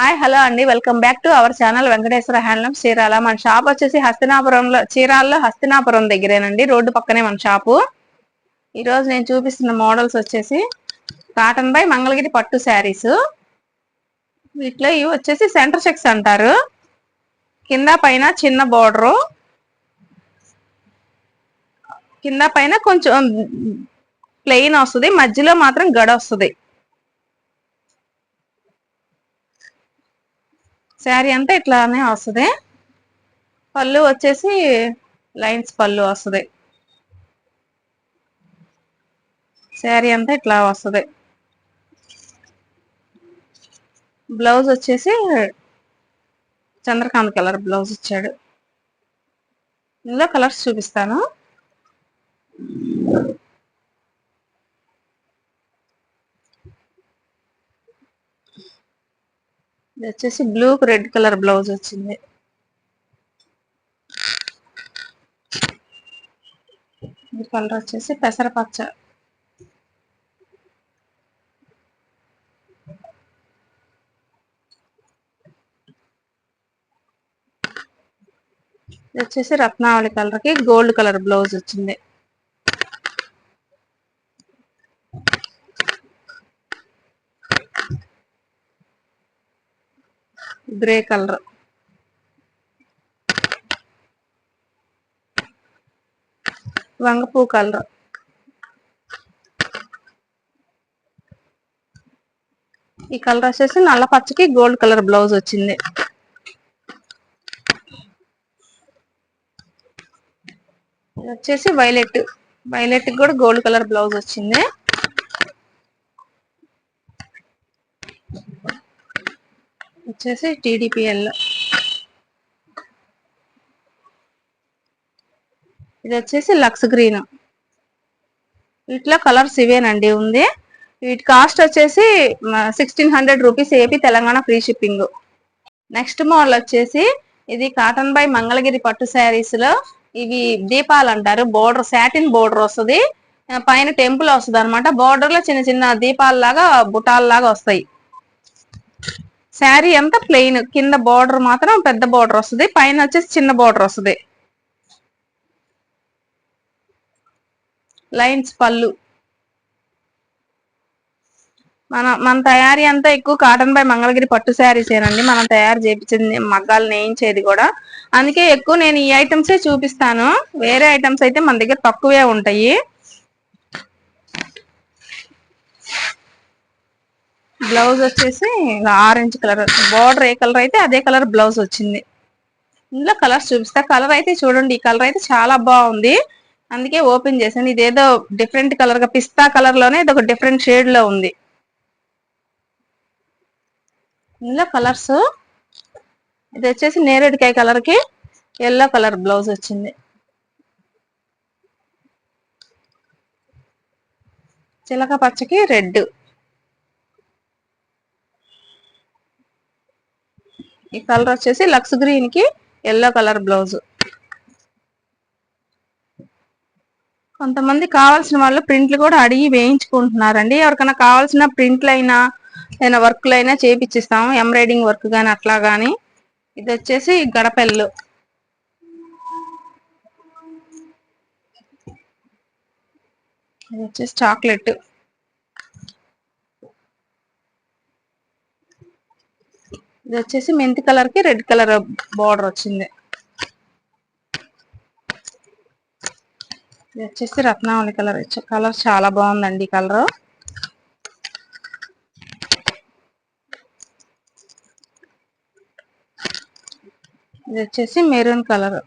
Hi hello అండి. Welcome back to our channel Venkateswara handloom Chirala. మన shop వచ్చేసి హస్తినాపురంలో చీరాల్లో హస్తినాపురం దగ్గరేనండి. రోడ్డు పక్కనే మన షాపు. ఈరోజు నేను చూపిస్తున్న మోడల్స్ వచ్చేసి కాటన్ బై మంగళగిరి పట్టు శారీస్. వీటిలో ఇవి వచ్చేసి సెంటర్ చెక్స్ అంటారు. కింద పైన చిన్న బోర్డరు కింద పైన కొంచెం ప్లెయిన్ వస్తుంది. మధ్యలో మాత్రం గడ వస్తుంది. శారీ అంతా ఇట్లానే వస్తుంది. పళ్ళు వచ్చేసి లైన్స్ పళ్ళు వస్తుంది. శారీ అంతా ఇట్లా వస్తుంది. బ్లౌజ్ వచ్చేసి చంద్రకాంత్ కలర్ బ్లౌజ్ ఇచ్చాడు. ఇందులో కలర్స్ చూపిస్తాను. ఇది వచ్చేసి బ్లూ రెడ్ కలర్ బ్లౌజ్ వచ్చింది. ఈ కలర్ వచ్చేసి పెసరపచ్చ. ఇది వచ్చేసి రత్నావళి కలర్కి గోల్డ్ కలర్ బ్లౌజ్ వచ్చింది. Grey colour. వంగపూ కలర్. ఈ కలర్ వచ్చేసి నల్ల పచ్చకి గోల్డ్ కలర్ బ్లౌజ్ వచ్చింది. వచ్చేసి వైలెట్. వైలెట్ కూడా గోల్డ్ కలర్ బ్లౌజ్ వచ్చింది. వచ్చేసి టీడీపీఎల్లో ఇది వచ్చేసి లక్స్ గ్రీన్. వీటిలో కలర్స్ ఇవేనండి ఉంది. వీటి కాస్ట్ వచ్చేసి sixteen hundred rupees AP Telangana free shipping. Next model వచ్చేసి ఇది కాటన్ బై మంగళగిరి పట్టు శారీస్లో ఇవి దీపాలు అంటారు బోర్డర్ సాటిన్ బోర్డర్ వస్తుంది. పైన టెంపుల్ వస్తుంది అనమాట బోర్డర్లో చిన్న చిన్న దీపాల లాగా బుటాల లాగా వస్తాయి. శారీ అంతా ప్లెయిన్ కింద బార్డర్ మాత్రం పెద్ద బార్డర్ వస్తుంది పైన వచ్చేసి చిన్న బార్డర్ వస్తుంది. లైన్స్ పళ్ళు. మన మన తయారీ అంతా ఎక్కువ కాటన్ బై మంగళగిరి పట్టు శారీస్ ఏనండి మనం తయారు చేయించింది మగ్గాలు నేయించేది కూడా. అందుకే ఎక్కువ నేను ఈ ఐటమ్సే చూపిస్తాను. వేరే ఐటమ్స్ అయితే మన దగ్గర తక్కువే ఉంటాయి. బ్లౌజ్ వచ్చేసి ఆరెంజ్ కలర్ బార్డర్ ఏ కలర్ అయితే అదే కలర్ బ్లౌజ్ వచ్చింది. ఇందులో కలర్స్ చూపిస్తా. కలర్ అయితే చూడండి ఈ కలర్ అయితే చాలా బాగుంది. అందుకే ఓపెన్ చేశాను. ఇదేదో డిఫరెంట్ కలర్గా పిస్తా కలర్లోనే ఇది ఒక డిఫరెంట్ షేడ్లో ఉంది. ఇందులో కలర్స్ ఇది వచ్చేసి నేరేడుకాయ కలర్కి ఎల్లో కలర్ బ్లౌజ్ వచ్చింది. చిలక పచ్చకి రెడ్. ఈ కలర్ వచ్చేసి లక్స్ గ్రీన్కి ఎల్లో కలర్ బ్లౌజ్. కొంతమంది కావాల్సిన వాళ్ళు ప్రింట్లు కూడా అడిగి వేయించుకుంటున్నారండి. ఎవరికైనా కావాల్సిన ప్రింట్లు అయినా ఏదైనా వర్క్లు అయినా చేపిచ్చిస్తాము. ఎంబ్రాయిడింగ్ వర్క్ కానీ అట్లా కానీ ఇది వచ్చేసి గడపెల్లు. ఇది వచ్చేసి చాక్లెట్. ఇది వచ్చేసి మెంతి కలర్కి రెడ్ కలర్ బార్డర్ వచ్చింది. ఇది వచ్చేసి రత్నావళి కలర్ కలర్ చాలా బాగుందండి కలర్ ఇది వచ్చేసి మెరూన్ కలర్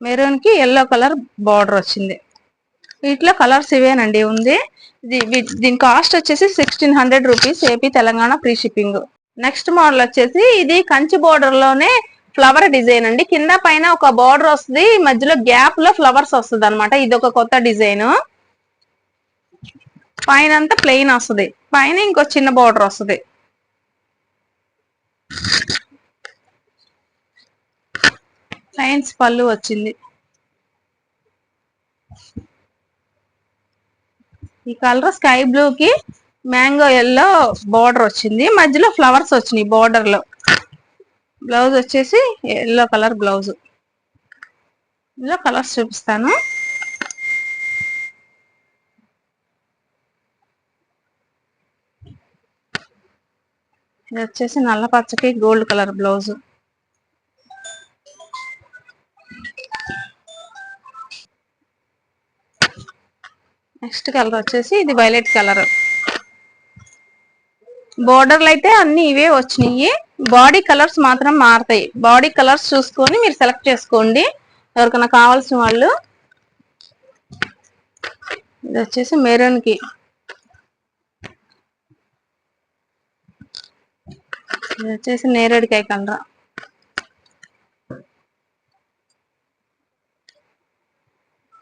మెరూన్కి ఎల్లో కలర్ బార్డర్ వచ్చింది. వీటిలో కలర్స్ ఇవేనండి. ఉంది. దీని కాస్ట్ వచ్చేసి sixteen hundred rupees AP Telangana free shipping next model వచ్చేసి ఇది కంచి బోర్డర్లోనే ఫ్లవర్ డిజైన్ అండి. కింద పైన ఒక బోర్డర్ వస్తుంది మధ్యలో గ్యాప్లో ఫ్లవర్స్ వస్తుంది అనమాట ఇది ఒక కొత్త డిజైన్ పైన అంతా ప్లెయిన్ వస్తుంది. పైన ఇంకో చిన్న బోర్డర్ వస్తుంది. సైన్స్ పళ్ళు వచ్చింది. ఈ కలర్ స్కై బ్లూ కి మ్యాంగో ఎల్లో బార్డర్ వచ్చింది. మధ్యలో ఫ్లవర్స్ వచ్చినాయి బార్డర్లో బ్లౌజ్ వచ్చేసి ఎల్లో కలర్ బ్లౌజ్. ఇందులో కలర్స్ చూపిస్తాను. ఇది వచ్చేసి నల్ల పచ్చకి gold colour blouse. Next colour వచ్చేసి ఇది వైలెట్ కలర్. బోర్డర్లు అయితే అన్ని ఇవే వచ్చినాయి. బాడీ కలర్స్ మాత్రం మారుతాయి. బాడీ కలర్స్ చూసుకొని మీరు సెలెక్ట్ చేసుకోండి. ఎవరికైనా కావాల్సిన వాళ్ళు. ఇది వచ్చేసి మెరూన్కి ఇది వచ్చేసి నేరేడికాయ కలర్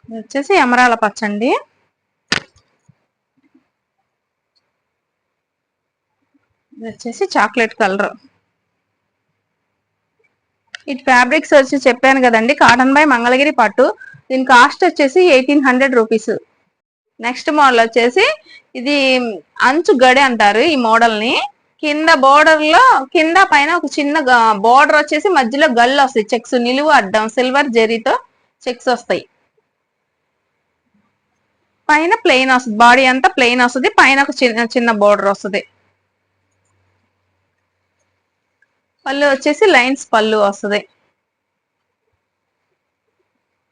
ఇది వచ్చేసి ఎమరాల పచ్చండి. ఇది వచ్చేసి చాక్లెట్ కలర్. ఇది ఫ్యాబ్రిక్స్ వచ్చి చెప్పాను కదండి కాటన్ బై మంగళగిరి పట్టు. దీని కాస్ట్ వచ్చేసి eighteen hundred rupees. Next model వచ్చేసి ఇది అంచు గడి అంటారు ఈ మోడల్ని. కింద బోర్డర్లో కింద పైన ఒక చిన్న బోర్డర్ వచ్చేసి మధ్యలో గల్లు వస్తాయి. చెక్స్ నిలువు అడ్డం సిల్వర్ జెరీతో చెక్స్ వస్తాయి. పైన ప్లెయిన్ వస్తుంది బాడీ అంతా ప్లెయిన్ వస్తుంది పైన ఒక చిన్న చిన్న బోర్డర్ వస్తుంది. పళ్ళు వచ్చేసి లైన్స్ పళ్ళు వస్తుంది.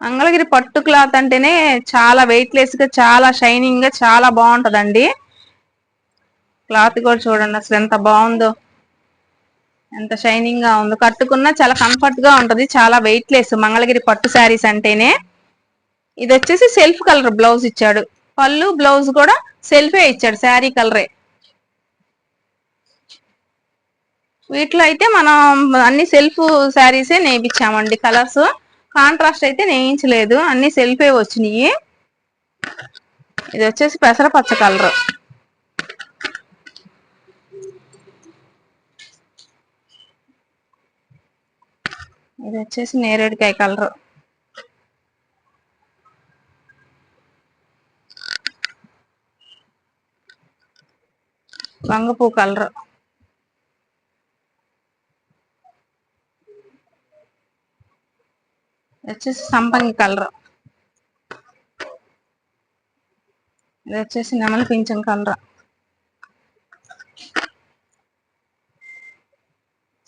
మంగళగిరి పట్టు క్లాత్ అంటేనే చాలా వెయిట్ లెస్గా చాలా షైనింగ్గా చాలా బాగుంటదండి. క్లాత్ కూడా చూడండి అసలు ఎంత బాగుందో. ఎంత షైనింగ్గా ఉందో. కట్టుకున్నా చాలా కంఫర్ట్గా ఉంటది చాలా వెయిట్ లెస్ మంగళగిరి పట్టు శారీస్ అంటేనే ఇది వచ్చేసి సెల్ఫ్ కలర్ బ్లౌజ్ ఇచ్చాడు. పళ్ళు బ్లౌజ్ కూడా సెల్ఫే ఇచ్చాడు శారీ కలరే వీటిలో అయితే మనం అన్ని సెల్ఫ్ శారీసే నేయించామండి కలర్స్. కాంట్రాస్ట్ అయితే నేయించలేదు. అన్ని సెల్ఫే వచ్చినాయి. ఇది వచ్చేసి పెసరపచ్చ కలర్. ఇది వచ్చేసి నేరేడుకాయ కలర్. వంగపూ కలర్. వచ్చేసి సంపంగి కలర్. ఇది వచ్చేసి నెమలి పింఛం కలర్.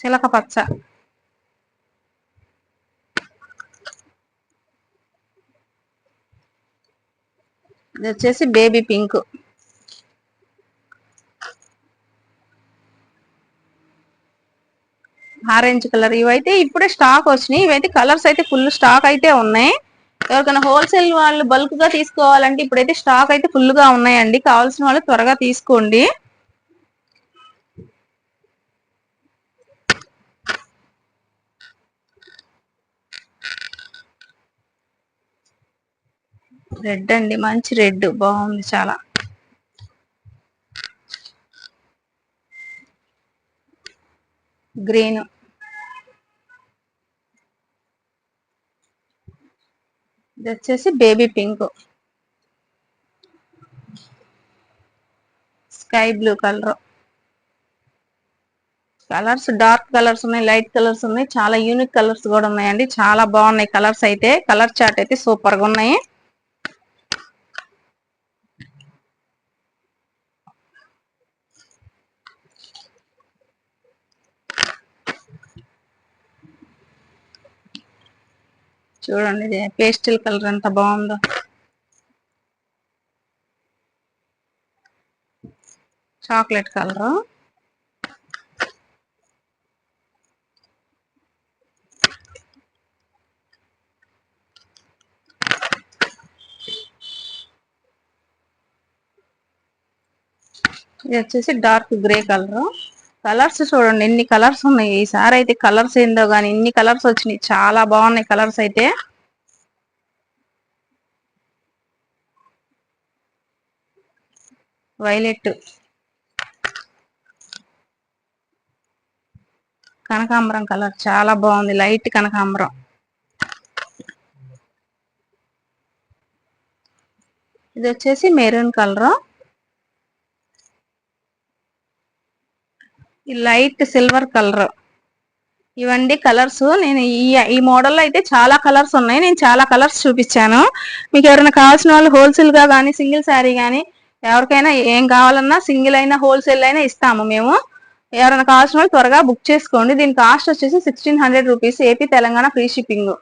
చిలక పచ్చ. ఇది వచ్చేసి బేబీ పింక్. Orange colour. ఇవైతే ఇప్పుడే స్టాక్ వచ్చినాయి. ఇవైతే కలర్స్ అయితే ఫుల్ స్టాక్ అయితే ఉన్నాయి. ఎవరికైనా హోల్సేల్ వాళ్ళు బల్క్గా తీసుకోవాలంటే ఇప్పుడైతే స్టాక్ అయితే ఫుల్గా ఉన్నాయండి. కావాల్సిన వాళ్ళు త్వరగా తీసుకోండి. రెడ్ అండి. మంచి రెడ్ బాగుంది చాలా. గ్రీన్ ఇది వచ్చేసి baby pink. Sky blue colour. Colours dark colours ఉన్నాయి లైట్ కలర్స్ ఉన్నాయి. చాలా యూనిక్ కలర్స్ కూడా ఉన్నాయండి. చాలా బాగున్నాయి కలర్స్ అయితే. కలర్ చార్ట్ అయితే సూపర్గా ఉన్నాయి. చూడండి ఇది పేస్టిల్ కలర్ ఎంత బాగుందో. Chocolate colour. ఇది వచ్చేసి డార్క్ గ్రే కలర్. కలర్స్ చూడండి ఎన్ని కలర్స్ ఉన్నాయి. ఈసారి అయితే కలర్స్ ఏందో కానీ ఇన్ని కలర్స్ వచ్చినాయి. చాలా బాగున్నాయి కలర్స్ అయితే. వైలెట్. కనకాంబరం కలర్ చాలా బాగుంది. లైట్ కనకాంబరం. ఇది వచ్చేసి maroon colour. Light silver colour. ఇవండి కలర్స్. నేను ఈ ఈ మోడల్లో అయితే చాలా కలర్స్ ఉన్నాయి. నేను చాలా కలర్స్ చూపించాను. మీకు ఎవరైనా కావాల్సిన వాళ్ళు హోల్సేల్గా కానీ సింగిల్ శారీ కానీ ఎవరికైనా ఏం కావాలన్నా సింగిల్ అయినా హోల్సేల్ అయినా ఇస్తాము మేము. ఎవరైనా కావాల్సిన వాళ్ళు త్వరగా బుక్ చేసుకోండి. దీని కాస్ట్ వచ్చేసి sixteen hundred rupees. AP Telangana free shipping.